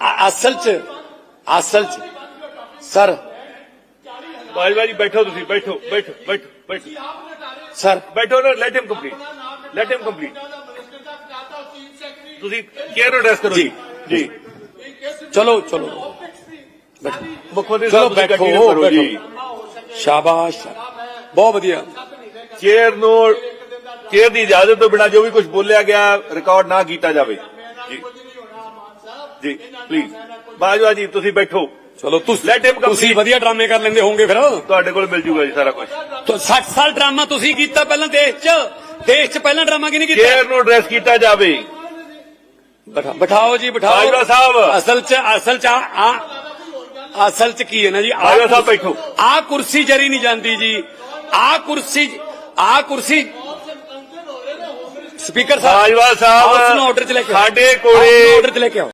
ਅ- ਅਸਲ ਚ ਅਸਲ ਚ ਸਰ ਬਾਜਵਾ ਜੀ ਬੈਠੋ ਤੁਸੀਂ ਬੈਠੋ ਬੈਠੋ ਬੈਠੋ ਬੈਠੋ ਸਰ ਬੈਠੋ ਨਾ let him complete let him complete ਤੁਸੀਂ ਕੇਅਰ ਐਡਰੈਸ ਕਰੋ ਜੀ, ਜੀ ਚਲੋ ਚਲੋ ਬੈਠੋ ਮੁੱਖ ਮੰਤਰੀ ਚਲੋ ਸਾਹਿਬ ਤੁਸੀਂ ਬੈਠੋ, ਕੰਟੀਨਿਊ ਕਰੋ ਜੀ ਸ਼ਾਬਾਸ਼। ਬਹੁਤ ਵਧੀਆ। ਚੇਅਰ ਨੂੰ ਚੇਅਰ ਦੀ ਇਜਾਜ਼ਤ ਤੋਂ ਬਿਨਾ ਜੋ ਵੀ ਕੁਝ ਬੋਲਿਆ ਗਿਆ ਰਿਕਾਰਡ ਨਾ ਕੀਤਾ ਜਾਵੇ। ਜੀ। ਜੀ ਪਲੀਜ਼ ਬਾਜਵਾ ਜੀ ਤੁਸੀਂ ਬੈਠੋ। ਚਲੋ Let him ਤੁਸੀਂ complete. ਤੁਸੀਂ ਵਧੀਆ ਡਰਾਮੇ ਕਰ ਲੈਂਦੇ ਹੋਵੋਗੇ ਫਿਰ। ਤੁਹਾਡੇ ਕੋਲ ਮਿਲ ਜੂਗਾ ਜੀ ਸਾਰਾ ਕੁਝ ਤੋ 60 ਸਾਲ ਡਰਾਮਾ ਤੁਸੀਂ ਕੀਤਾ ਪਹਿਲਾਂ ਦੇਸ਼ 'ਚ। ਦੇਸ਼ 'ਚ ਪਹਿਲਾਂ ਡਰਾਮਾ ਕਿਹਨੇ ਕੀਤਾ? ਚੇਅਰ ਨੂੰ ਐਡਰੈਸ ਕੀਤਾ ਜਾਵੇ। ਬਿਠਾ- ਬਿਠਾਓ ਜੀ ਬਿਠਾਓ। ਬਾਜਵਾ ਸਾਹਿਬ। ਅਸਲ 'ਚ ਅਸਲ 'ਚ ਆ ਆ- ਅਸਲ 'ਚ ਕੀ ਹੈ ਨਾ ਜੀ ਆਹ ਬਾਜਵਾ ਸਾਹਿਬ ਬੈਠੋ। ਆ ਕੁਰਸੀ ਜਰੀ ਨਹੀਂ ਜਾਂਦੀ ਜੀ ਆ ਕੁਰਸੀ ਆ ਕੁਰਸੀ ਸਪੀਕਰ ਸਾਹਿਬ ਬਾਜਵਾ ਸਾਹਿਬ ਹਾਊਸ ਨੂੰ ਆਰਡਰ 'ਚ ਲੈ ਕੇ ਆਓ। ਸਾਡੇ ਹਾਊਸ ਨੂੰ ਕੋਲੇ ਆਰਡਰ 'ਚ ਲੈ ਕੇ ਆਓ